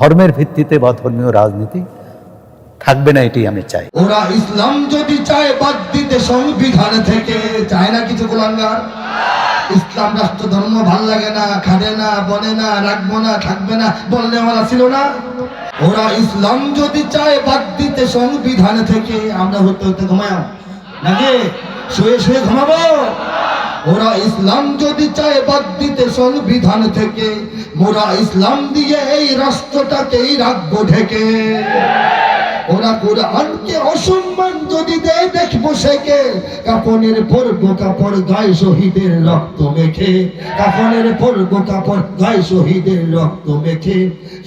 ধর্মের ভিত্তিতে বা ধর্মীয় রাজনীতি থাকবে না এটি আমি চাই। ওরা ইসলাম যদি চায়, বাদ দিতে সংবিধান থেকে। চায় না কিছু গোলাঙ্গার? ইসলাম রাষ্ট্র, ধর্ম ভালো লাগে না, খাবে না বলে না, রাখব না, থাকবে না, বললে ওরা ছিল না? ওরা ইসলাম যদি চায়, বাদ দিতে সংবিধান থেকে। আমরা হতে হতে ঘুমায়াম। নাকি? শুয়ে শুয়ে ঘুমাবো? ওরা ইসলাম যদি চায় বাদ দিতে সংবিধান থেকে মোরা ইসলাম দিয়ে এই রাষ্ট্রটাকেই রাখব ঢেকে। ওরা কোরআনকে অসম্মান যদি দেয় দেখব সেকে। কাপনের পরব কাপড় গায়ে শহীদের রক্ত মেখে। কাপনের পরব কাপড় গায়ে শহীদের রক্ত মেখে।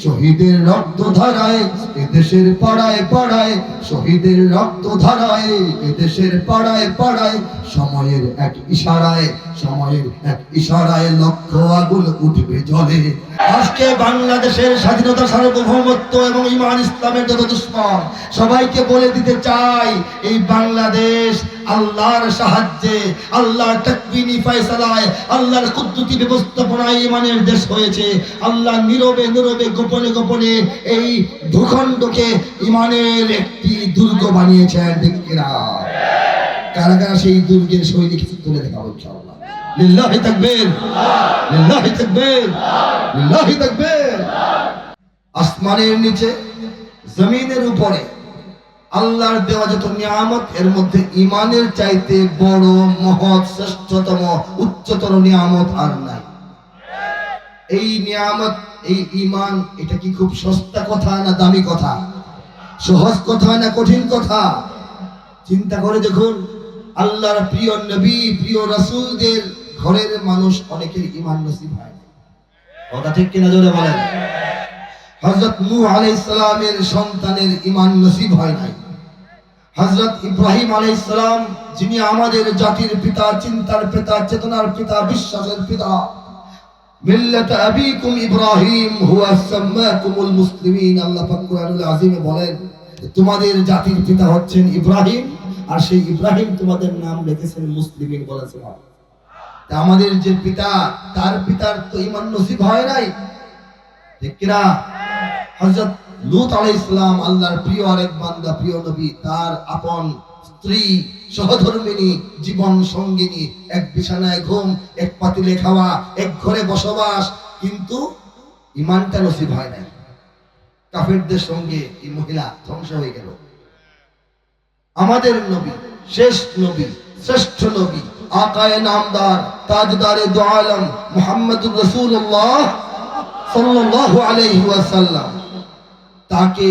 শহীদের রক্ত ধারায় এদেশের পাড়ায় পাড়ায়, শহীদের রক্ত ধারায় এদেশের পাড়ায় পাড়ায়, সময়ের এক ইশারায়, সময়ের এক ইশারায় লক্ষ আগুন উঠবে জলে। আজকে বাংলাদেশের স্বাধীনতা, সার্বভৌমত্ব এবং ইমান ইসলামের যত দুশ্মন, সবাইকে বলে দিতে চাই, এই বাংলাদেশ আল্লাহর সাহায্যে, আল্লাহর তাকবিনী ফয়সালায়, আল্লাহর কুদ্দুতি ব্যবস্থাপনায় ইমানের দেশ হয়েছে। আল্লাহ নীরবে নীরবে গোপনে গোপনে এই ভূখণ্ডকে ইমানের একটি দুর্গ বানিয়েছেন কিনা? কারা কারা সেই দুর্গের সৈনিক তুলে দেখাবো ইনশাআল্লাহ। লিল্লাহি তাকবীর। লিল্লাহি তাকবীর। লিল্লাহি তাকবীর। আসমানের নিচে, জমিনের উপরে আল্লাহর দেওয়া যত নিয়ামত, এর মধ্যে ইমানের চাইতে বড়, মহৎ, শ্রেষ্ঠতম, উচ্চতর নিয়ামত আর নাই। এই নিয়ামত, এই ইমান এটা কি খুব সস্তা কথা না দামি কথা? সহজ কথা না কঠিন কথা? চিন্তা করে দেখুন, আল্লাহর প্রিয় নবী, প্রিয় রাসূলদের ঘরের মানুষ অনেকের ইমান নসিব হয়। কথা ঠিক কিনা জোরে বলেন? হযরত নূহ আলাইহিস সালামের সন্তানের ইমান নসিব হয় নাই। হযরত ইব্রাহিম আলাইহিস সালাম, যিনি আমাদের জাতির পিতা, চিন্তার পিতা, চেতনার পিতা, বিশ্বাসের পিতা। মিল্লাত আবিকুম ইব্রাহিম হুয়া আল্লাহ পাক বলেন তোমাদের জাতির পিতা হচ্ছেন ইব্রাহিম, আর সেই ইব্রাহিম তোমাদের নাম রেখেছেন মুসলিমিন বলেছেন আমাদের যে পিতা, তার পিতার তো ইমান নসিব হয় নাই। ঠিক কিনা? হযরত লূত আলাইহিস সালাম আল্লাহর প্রিয় আরেক বান্দা, প্রিয় নবী, তার আপন স্ত্রী, সহধর্মিনী, জীবন সঙ্গিনী, এক বিছানায় ঘুম, এক পাতিলে খাওয়া, এক ঘরে বসবাস, কিন্তু ইমানটা নসিব হয় নাই। কাফেরদের সঙ্গে এই মহিলা ধ্বংস হয়ে গেল। আমাদের নবী, শেষ নবী, শ্রেষ্ঠ নবী, আকায়ে নামদার, তাজদারে দু আলম মুহাম্মদুর রাসূলুল্লাহ সাল্লাল্লাহু ওয়াসাল্লাম। তাকে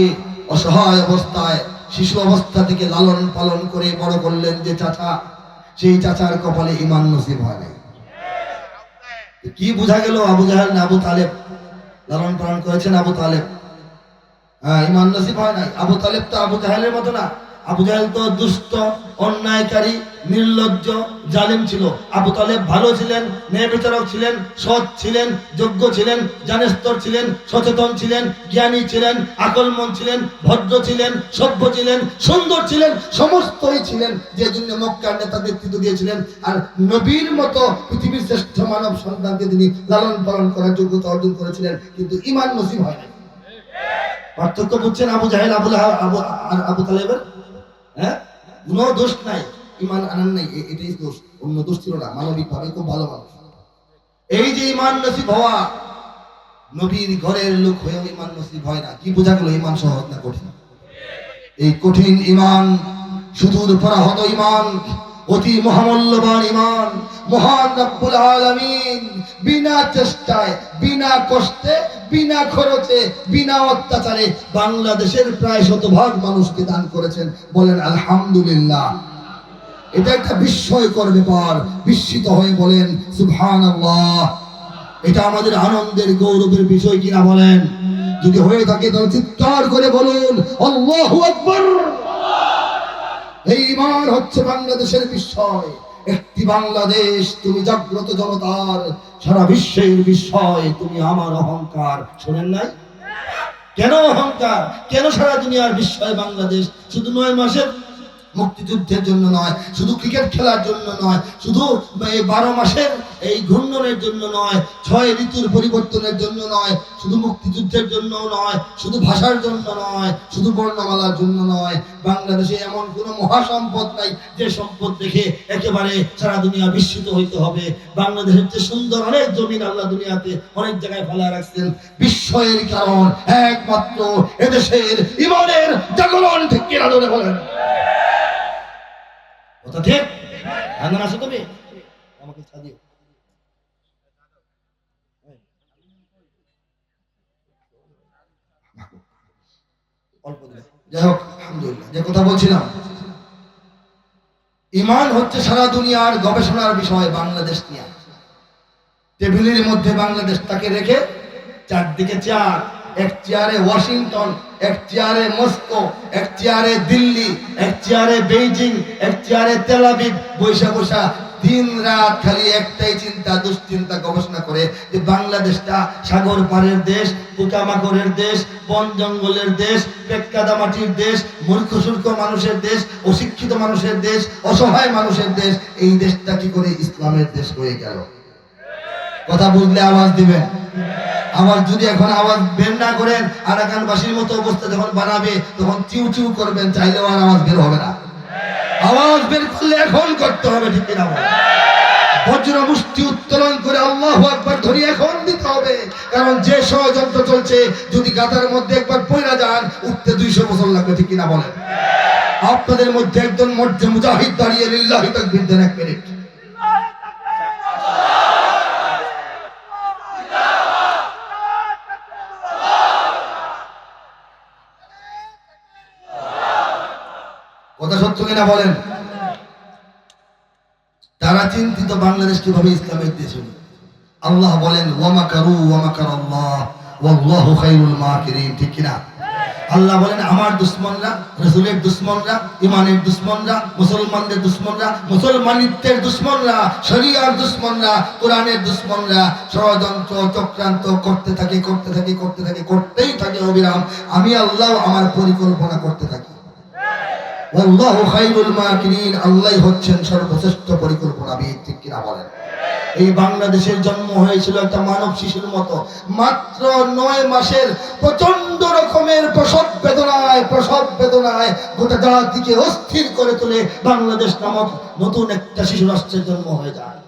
অসহায় অবস্থায়, শিশু অবস্থা থেকে লালন পালন করে বড় করলেন যে চাচা, সেই চাচার কপালে ইমান নসিব হয় নাই কি বোঝা গেল আবু জাহাল আবু তালেব? লালন পালন করেছেন আবু তালেব। হ্যাঁ ইমান নসিব হয় নাই। আবু তালেব তো আবু জাহালের মতো না। আবু জাহেল তো দুষ্ট, অন্যায়কারী, নির্লজ্জ, জালিম ছিল। আবু তালেব ভালো ছিলেন, ন্যায় বিচারক ছিলেন, সৎ ছিলেন, যোগ্য ছিলেন জানেস্তর ছিলেন, সচেতন ছিলেন, জ্ঞানী ছিলেন, আকলমন ছিলেন, ভদ্র ছিলেন, সভ্য ছিলেন, সুন্দর ছিলেন, সমস্তই ছিলেন। যে জন্য মক্কার নেতা নেতৃত্ব দিয়েছিলেন। আর নবীর মতো পৃথিবীর শ্রেষ্ঠ মানব সন্তানকে তিনি লালন পালন করার যোগ্যতা অর্জন করেছিলেন, কিন্তু ইমান নসিব হয় না পার্থক্য বুঝছেন আবু জাহেল আবু আবু আবু তালেবের? হ্যাঁ? কোনো দোষ নাই ইমান আনান নাই এটাই দোষ। অন্য দোষ ছিল না, মানবিক ভাবে খুব ভালো মানুষ। এই যে ইমান নসিব হওয়া, নবীর ঘরের লোক হয়েও ইমান নসিব হয় না। কি বোঝা গেল ইমান সহজ না কঠিন? এই কঠিন ইমান সুদূর পরাহত ইমান অতি মহামূল্যবান ইমান, মহান রব্বুল আলামিন, বিনা চেষ্টায়, বিনা কষ্টে, বিনা খরচে, বিনা অত্যাচারে বাংলাদেশের প্রায় শতভাগ মানুষকে দান করেছেন। বলেন, আলহামদুলিল্লাহ। এটা একটা বিস্ময়কর ব্যাপার। বিস্মিত হয়ে বলেন, সুবহানাল্লাহ। এটা আমাদের আনন্দের, গৌরবের বিষয় কিনা বলেন? যদি হয়ে থাকে তাহলে চিৎকার করে বলুন, আল্লাহু আকবার। এই হচ্ছে বাংলাদেশের বিষয় একটি বাংলাদেশ, তুমি জাগ্রত জনতার, সারা বিশ্বের বিষয় তুমি আমার অহংকার। শোনেন নাই? কেন অহংকার? কেন সারা দুনিয়ার বিস্ময় বাংলাদেশ? শুধু নয় মাসের মুক্তিযুদ্ধের জন্য নয়, শুধু ক্রিকেট খেলার জন্য নয়, শুধু এই বারো মাসের এই ঘূর্ণনের জন্য নয়, ছয় ঋতুর পরিবর্তনের জন্য নয়, শুধু মুক্তিযুদ্ধের জন্য নয়, শুধু ভাষার জন্য নয়, শুধু বর্ণমালার জন্য নয়। বাংলাদেশে এমন কোনো মহাসম্পদ নাই যে সম্পদ দেখে একেবারে সারা দুনিয়া বিস্মিত হইতে হবে। বাংলাদেশের যে সুন্দর অনেক জমিন আল্লাহ দুনিয়াতে অনেক জায়গায় ফেলা রাখছেন। বিস্ময়ের কারণ একমাত্র এদেশের ইমানের জাগরণ ঠিক কিনা ধরে বলেন। কথা ঠিক আনন্দ আসো তুমি আমাকে অল্প যাই হোক, আলহামদুলিল্লাহ। যে কথা বলছিলাম, ইমান হচ্ছে সারা দুনিয়ার গবেষণার বিষয় বাংলাদেশ নিয়ে। টেবিলের মধ্যে বাংলাদেশ তাকে রেখে চারদিকে চেয়ার এক চেয়ারে ওয়াশিংটন, এক চেয়ারে মস্কো, এক দিল্লি, এক চেয়ারে বেইজিং, এক চেয়ারে তেলাবিব বৈশা বৈশা, দিন রাত খালি একটাই চিন্তা, দুশ্চিন্তা গবেষণা করে যে বাংলাদেশটা সাগর পাড়ের দেশ, পোকামাকড়ের দেশ, বন জঙ্গলের দেশ পেটকাদা মাটির দেশ মূর্খ সূর্খ মানুষের দেশ, অশিক্ষিত মানুষের দেশ, অসহায় মানুষের দেশ। এই দেশটা কি করে ইসলামের দেশ হয়ে গেল? কথা বুঝলে আওয়াজ দিবেন। আবার যদি এখন আওয়াজ বের না করেন, আরাকানবাসীর মতো অবস্থা যখন বানাবে, তখন চিউ চিউ করবেন, চাইলেও আর আওয়াজ বের হবে না। আওয়াজ বের করলে এখন করতে হবে, ঠিক মুষ্টি উত্তোলন করে আল্লাহ একবার এখন দিতে হবে। কারণ যে চলছে, যদি মধ্যে একবার যান, উঠতে দুইশো বছর লাগবে কিনা বলেন? আপনাদের মধ্যে একজন মধ্যে মুজাহিদ দাঁড়িয়ে লিল্লাহি দেন এক মিনিট। সত্য কিনা বলেন? তারা চিন্তিত বাংলাদেশ কীভাবে ইসলামের দেশ হলো আল্লাহ বলেন ওয়ামাকারু ওয়ামাকার আল্লাহ ওয়াল্লাহু খায়রুল মাকিরিন। ঠিক কিনা? আল্লাহ বলেন, আমার দুশ্মনরা, রসুলের দুশ্মনরা ইমানের দুশ্মনরা, মুসলমানদের দুশ্মনরা মুসলমানিত্বের দুশ্মনরা, শরিয়ার দুশ্মনরা, কোরআনের দুশ্মনরা, ষড়যন্ত্র, চক্রান্ত করতে থাকে করতে থাকে করতে থাকে, করতেই থাকে অবিরাম। আমি আল্লাহ আমার পরিকল্পনা করতে থাকি। আল্লাহ হচ্ছেন সর্বশ্রেষ্ঠ পরিকল্পনাবিদ বলেন। এই বাংলাদেশের জন্ম হয়েছিল একটা মানব শিশুর মতো। মাত্র নয় মাসের প্রচণ্ড রকমের প্রসব বেদনায় প্রসব বেদনায় গোটা জাতিকে অস্থির করে তুলে বাংলাদেশ নামক নতুন একটা শিশু রাষ্ট্রের জন্ম হয়ে যায়।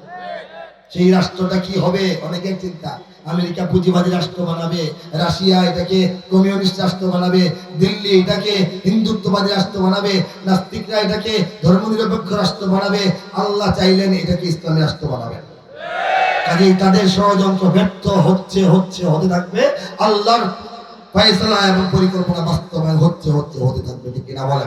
সেই রাষ্ট্রটা কি হবে? অনেকের চিন্তা। আমেরিকা পুঁজিবাদী রাষ্ট্র বানাবে, রাশিয়া এটাকে কমিউনিস্ট রাষ্ট্র বানাবে, দিল্লি এটাকে হিন্দুত্ববাদী রাষ্ট্র বানাবে, নাস্তিকরা এটাকে ধর্মনিরপেক্ষ রাষ্ট্র বানাবে, আল্লাহ চাইলেন এটাকে ইসলামী রাষ্ট্র বানাবে। কাজেই তাদের ষড়যন্ত্র ব্যর্থ হচ্ছে হচ্ছে, হতে থাকবে। আল্লাহর ফয়সালা এবং পরিকল্পনা বাস্তবায়ন হচ্ছে হচ্ছে, হতে থাকবে, ঠিক কিনা বলে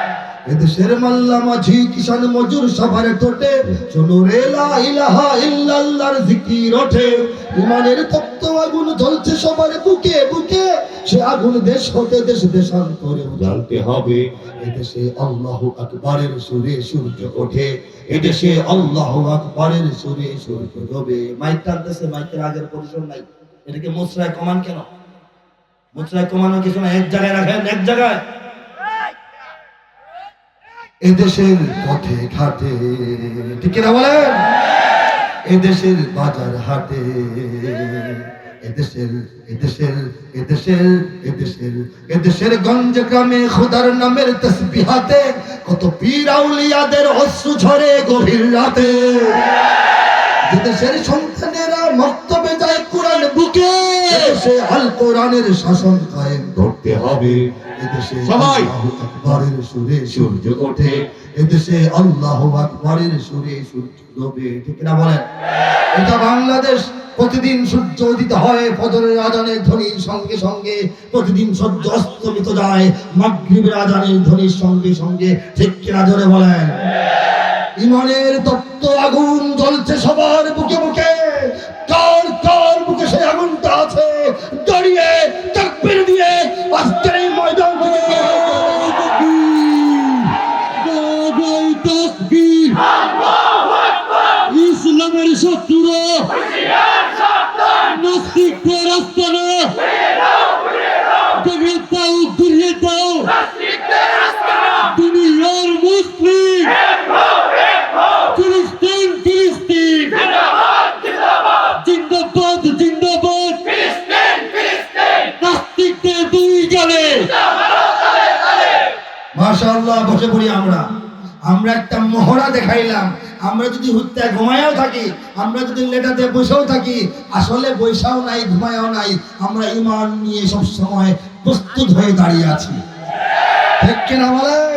এদেশের মাল্লা মাঝি কিষান মজুর সবার তোটে শোনো রে ইলাহা ইল্লাল্লাহর জিকির ওঠে। ইমানের তপ্ত আগুন জ্বলছে সবার বুকে বুকে সে আগুন দেশ হতে দেশ দেশান্তরে জ্বালতে হবে এদেশে আল্লাহু আকবরের সুরে সূর্য ওঠে। এদেশে আল্লাহু আকবরের সুরে সূর্য ডোবে। মাইক টানতেছে মাইকের আগের পরিসর নাই। এটাকে মুসরায় কমান কেন? মুসরায় কমানো কিছু না এক জায়গায় রাখেন এক জায়গায়। এদেশের পথে ঘাটে, ঠিক না বলেন? এদেশের বাজার হাটে, এদেশের এদেশের এদেশের এদেশের এদেশের গঞ্জ গ্রামে খোদার নামের তসবিহাতে কত পীর আউলিয়াদের অশ্রু ঝরে গভীর রাতে। দেশের সন্তানেরা কোরআন সে আল কোরআনের শাসন কায়েম করতে হবে। এদেশে সবাই! আকবরের সুরে সূর্য ওঠে। এদেশে আল্লাহ আকবরের সুরে সূর্য ডোবে। ঠিক না বলেন? এটা বাংলাদেশ প্রতিদিন সূর্য উদিত হয় ফজরের আজানের ধ্বনির সঙ্গে সঙ্গে। প্রতিদিন সূর্য অস্তমিত যায় মাগরিবের আজানের ধ্বনির সঙ্গে সঙ্গে। ঠিক কিনা জোরে বলেন? ইমানের তত্ত্ব আগুন জ্বলছে সবার বুকে বুকে। বসে পড়ি আমরা। আমরা একটা মহড়া দেখাইলাম। আমরা যদি হত্যায় ঘুমায়াও থাকি, আমরা যদি লেটাতে বসেও থাকি, আসলে বৈশাও নাই, ঘুমায়াও নাই, আমরা ইমান নিয়ে সব সময় প্রস্তুত হয়ে দাঁড়িয়ে আছি। ঠিক কেনা বলেন?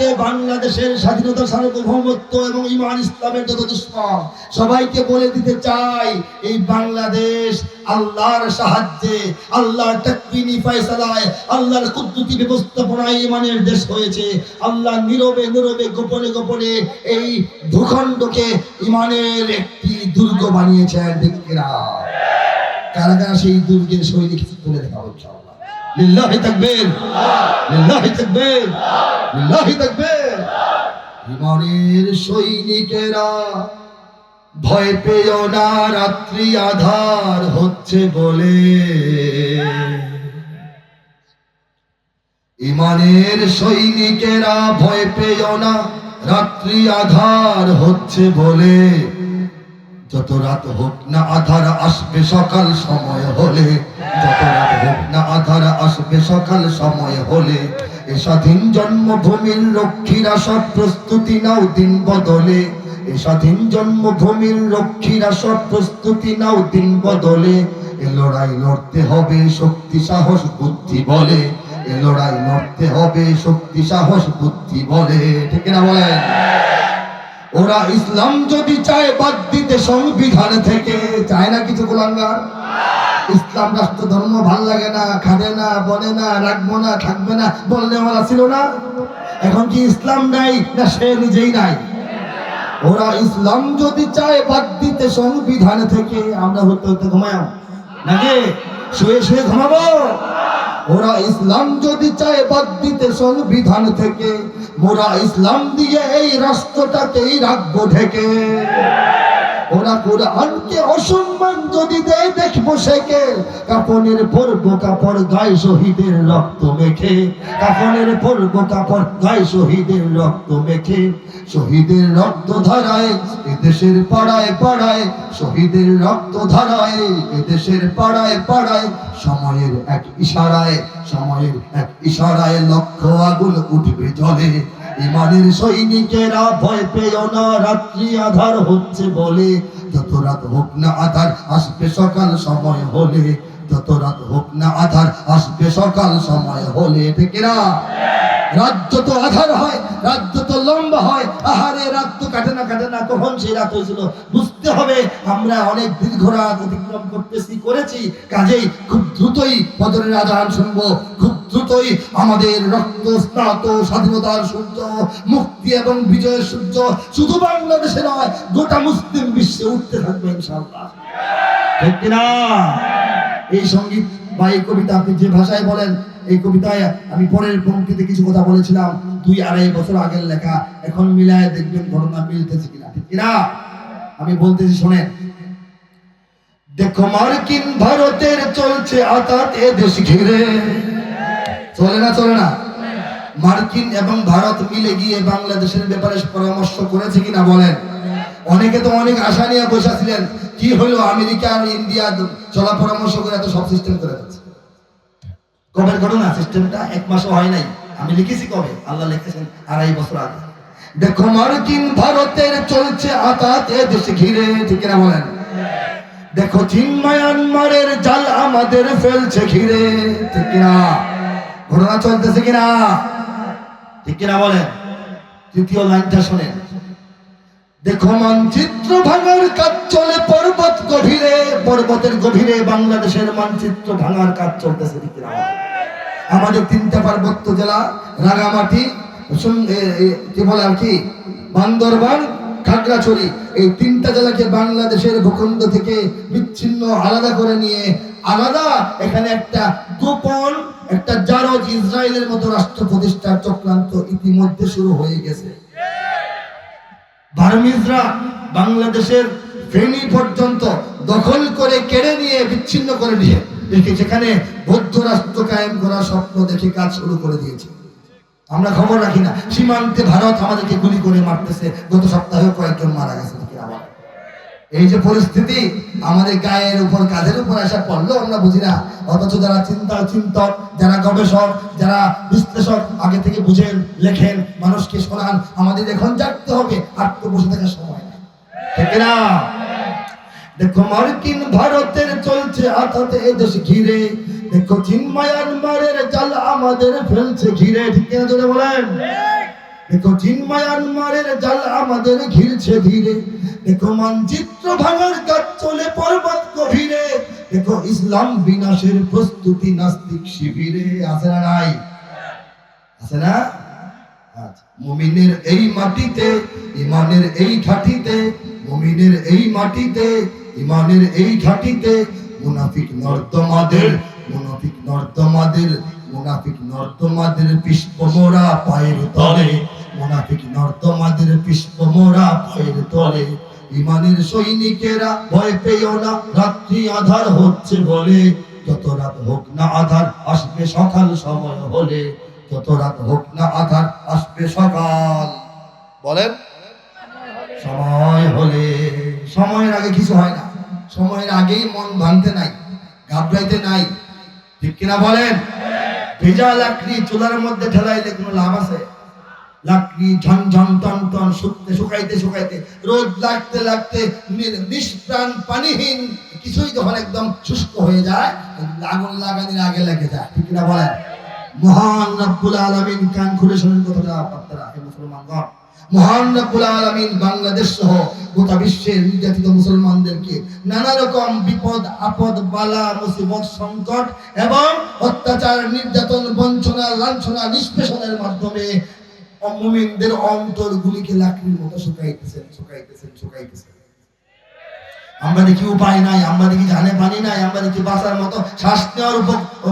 আজকে বাংলাদেশের স্বাধীনতা সার্বভৌমত্ব এবং ইমান ইসলামের যত দুশ্মন, সবাইকে বলে দিতে চাই, এই বাংলাদেশ আল্লাহর সাহায্যে, আল্লাহর তাকবিনী ফয়সালায়, আল্লাহর কুদ্দুতি ব্যবস্থাপনায় ইমানের দেশ হয়েছে। আল্লাহ নীরবে নীরবে গোপনে গোপনে এই ভূখণ্ডকে ইমানের একটি দুর্গ বানিয়েছেন কিনা? কারা কারা সেই দুর্গের সৈনিক তুলে দেখাবো ইনশাআল্লাহ লিল্লাহি তাকবীর। লিল্লাহি তাকবীর। লিল্লাহি তাকবীর। ইমানের সৈনিকেরা ভয় পেও না, রাত্রি আধার হচ্ছে বলে। ইমানের সৈনিকেরা ভয় পেও না, রাত্রি আধার হচ্ছে বলে। যত রাত হোক না আধার আসবে সকাল সময় হলে, যত রাত হোক না আধার আসবে সকাল সময় হলে, এ স্বাধীন জন্মভূমির রক্ষীরা সব প্রস্তুতি নাও দিন বদলে, এ স্বাধীন জন্মভূমির রক্ষীরা সব প্রস্তুতি নাও দিন বদলে, এ লড়াই লড়তে হবে শক্তি, সাহস, বুদ্ধি, বলে, এ লড়াই লড়তে হবে শক্তি, সাহস, বুদ্ধি, বলে, ঠিক না বলেন? ওরা ইসলাম যদি চায়, বাদ দিতে সংবিধান থেকে। চায় না কিছু গোলাঙ্গার? ইসলাম রাষ্ট্র, ধর্ম ভালো লাগে না, খাবে না, বনে না, রাখব না, থাকবে না, বললে ওরা ছিল না? এখন কি ইসলাম নাই না সে নিজেই নাই? ওরা ইসলাম যদি চায়, বাদ দিতে সংবিধান থেকে। আমরা হতে হতে ঘুমাও নাকি? শুয়ে শুয়ে ঘুমাবো? ওরা ইসলাম যদি চায় বাদ দিতে সংবিধান থেকে মোরা ইসলাম দিয়ে এই রাষ্ট্রটাকেই রাখব ঢেকে। ওরা কোরআনকে অসম্মান যদি দেয়, দেখব সেকে কাপনের পরব কাপড় গায়ে শহীদের রক্ত মেখে। কাপনের পরব কাপড় গায়ে শহীদের রক্ত মেখে। শহীদের রক্ত ধারায়, এদেশের পাড়ায় পাড়ায়। শহীদের রক্ত ধারায়, এদেশের পাড়ায় পাড়ায়। সময়ের এক ইশারায়, সময়ের এক ইশারায় লক্ষ আগুন উঠবে জলে। ইমানের সৈনিকেরা ভয় পেও না, রাত্রি আধার হচ্ছে বলে, যত রাত হোক না আধার আসবে সকাল সময় হলে, যত রাত হোক না আধার আসবে সকাল সময় হলে, ঠিক আধার হয়, রাত লম্বা হয়, আহারে রাত তো কাটে না কাটে না, কখন সেই রাত হয়েছিল? বুঝতে হবে, আমরা অনেক দীর্ঘ রাত অতিক্রম করতেছি, করেছি, কাজেই খুব দ্রুতই বদরের আধান শুনব, খুব দ্রুতই আমাদের রক্ত, স্নাত, স্বাধীনতার সূর্য, মুক্তি এবং বিজয়ের সূর্য শুধু বাংলাদেশে নয়, গোটা মুসলিম বিশ্বে উঠতে থাকবে এই সংগীত বা এই কবিতা আপনি যে ভাষায় বলেন, এই কবিতায় আমি পরের পঙ্ক্তিতে কিছু কথা বলেছিলাম, দুই আড়াই বছর আগের লেখা, এখন মিলায় দেখবেন ঘটনা মিলতেছে কিনা, ঠিক কিনা? আমি বলতেছি, শোনেন। দেখো মার্কিন ভারতের চলছে আতাত এ দেশ ঘিরে। চলে না চলে না? মার্কিন এবং ভারত মিলে গিয়ে বাংলাদেশের ব্যাপারে পরামর্শ করেছে কিনা বলেন। অনেকে তো অনেক আশা নিয়ে বসেছিলেন কি হলো আমেরিকা আর ইন্ডিয়া চলা পরামর্শ করে এত সব সিস্টেম করে দিচ্ছে? কবে ঘটনা? সিস্টেমটা এক মাসও হয় নাই। আমি লিখেছি কবে? আল্লাহ লিখেছেন আড়াই বছর আগে। দেখো, মার্কিন ভারতের চলছে আতাত, এ দেশে ঘিরে, ঠিক না বলেন? দেখো, চীন মায়ানমারের জাল আমাদের ফেলছে ঘিরে, ঠিক কিনা? ঘটনা চলতেছে কিনা? ঠিক কিনা বলেন? তৃতীয় লাইনটা শোনেন। দেখো মানচিত্র ভাঙার কাজ চলে পর্বত গভীরে, পর্বতের গভীরে বাংলাদেশের মানচিত্র ভাঙার কাজ চলতেছে? আমাদের তিনটা পার্বত্য জেলা, রাঙামাটি কি বলে আর কি? বান্দরবান খাগড়াছড়ি, এই তিনটা জেলাকে বাংলাদেশের ভূখণ্ড থেকে বিচ্ছিন্ন আলাদা করে নিয়ে আলাদা এখানে একটা গোপন, একটা জারজ ইসরায়েলের মতো রাষ্ট্র প্রতিষ্ঠার চক্রান্ত ইতিমধ্যে শুরু হয়ে গেছে। বার্মিজরা বাংলাদেশের ফেনী পর্যন্ত দখল করে কেড়ে নিয়ে বিচ্ছিন্ন করে নিয়ে সেখানে বৌদ্ধ রাষ্ট্র কায়েম করার স্বপ্ন দেখে কাজ শুরু করে দিয়েছে। আমরা খবর রাখি না। সীমান্তে ভারত আমাদেরকে গুলি করে মারতেছে। গত সপ্তাহে কয়েকজন মারা গেছে আবার? এই যে পরিস্থিতি আমাদের গায়ের উপর কাজের উপর আসা পড়ল আমরা বুঝি না। অথচ যারা চিন্তা, চিন্তক, যারা গবেষক, যারা বিশ্লেষক, আগে থেকে বুঝেন, লেখেন, মানুষকে শোনান, আমাদের এখন জাগতে হবে আর তো বসে থাকার সময়। নেই ঠিক না? দেখো, মার্কিন ভারতের চলছে আতাতে এদেশ ঘিরে। দেখো চীন মায়ানমারের জাল আমাদের ফেলছে ঘিরে ঠিক কিনা জোরে বলেন? দেখো চীন মায়ানমারের জাল আমাদের ঘিরছে ধীরে দেখো মানচিত্র ভাঙার কাজ চলে পর্বত গভীরে। দেখো ইসলাম বিনাশের প্রস্তুতি নাস্তিক শিবিরে। আছে না নাই? আছে না? মুমিনের এই মাটিতে ইমানের এই ঘাটিতে মুমিনের এই মাটিতে ইমানের এই ঘাটিতে মুনাফিক নর্দমাদের মুনাফিক নর্দমাদের মুনাফিক নর্দমাদের পুষ্পমোরা পায়ের তলে। মুনাফিক নর্দমাদের পুষ্পমোরা পায়ের তলে। ইমানের সৈনিকেরা ভয় পেও না, রাত্রি আধার হচ্ছে বলে। যত রাত হোক না আধার আসবে সকাল সময় হলে। যত রাত হোক না আধার আসবে সকাল। বলেন? সময় হলে। সময়ের আগে কিছু হয় না। সময়ের আগেই মন ভাঙতে নাই, ঘাবড়াইতে নাই। ঠিক কিনা বলেন? ভেজা লাকড়ি চুলার মধ্যে ঠেলাইলে কোনো লাভ আছে? লাকড়ি ঝন ঝন টন টন শুকতে শুকাইতে শুকাইতে, রোদ লাগতে লাগতে নিষ্প্রাণ পানিহীন, কিছুই যখন একদম শুষ্ক হয়ে যায়, আগুন লাগানোর আগে লেগে যায়। ঠিক কিনা বলেন? মহান রব্বুল আলামিন কান খুলে শুনুন কথাটা আপনারা মুসলমানগণ। মহান রব্বুল আলমিন বাংলাদেশ সহ গোটা বিশ্বের নির্যাতিত মুসলমানদেরকে নানা রকম বিপদ, আপদ, বালা, মুসিবত, সংকট এবং অত্যাচার, নির্যাতন, বঞ্চনা, লাঞ্ছনা, নিষ্পেষণের মাধ্যমে মুমিনদের অন্তরগুলিকে লাকড়ির মতো শুকাইতেছেন শুকাইতেছেন শুকাইতেছেন। আমরা দেখি উপায় নাই আমরা দেখি জানে পানি নাই আমরা দেখি বাঁচার মতো শ্বাস নেওয়ার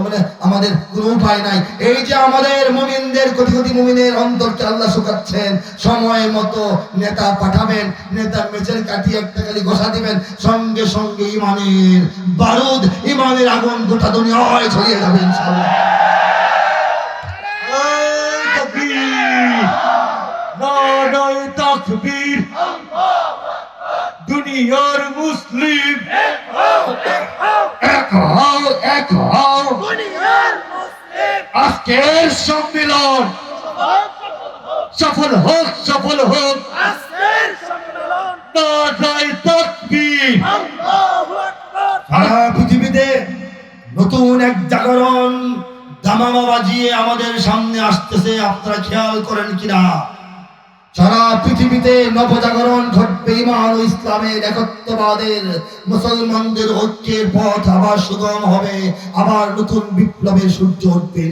মানে আমাদের কোনো উপায় নাই। এই যে আমাদের মুমিনদের কোটি কোটি মুমিনের অন্তরকে আল্লাহ শুকাচ্ছেন, সময় মতো নেতা পাঠাবেন, নেতা মেচের কাটি একটা খালি ঘষা দিবেন, সঙ্গে সঙ্গে ইমানের বারুদ, ইমানের আগুন গোটা দুনিয়ায় ছড়িয়ে যাবে ইনশাআল্লাহ। এই তাকবীর। দুনিয়ার মুসলিম। এক হও এক হও। আজকের সম্মেলন সফল হোক সফল হোক। সারা পৃথিবীতে নতুন এক জাগরণ দামামা বাজিয়ে আমাদের সামনে আসতেছে। আপনারা খেয়াল করেন কিনা? সারা পৃথিবীতে নবজাগরণ ঘটবে ইমান ও ইসলামের একত্ববাদের। মুসলমানদের ঐক্যের পথ আবার সুগম হবে। আবার নতুন বিপ্লবের সূর্য উঠবে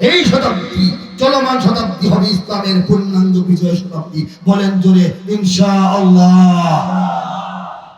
এই শতাব্দী, চলমান শতাব্দী হবে ইসলামের পূর্ণাঙ্গ বিজয় শতাব্দী। বলেন জোরে, ইনশাআল্লাহ।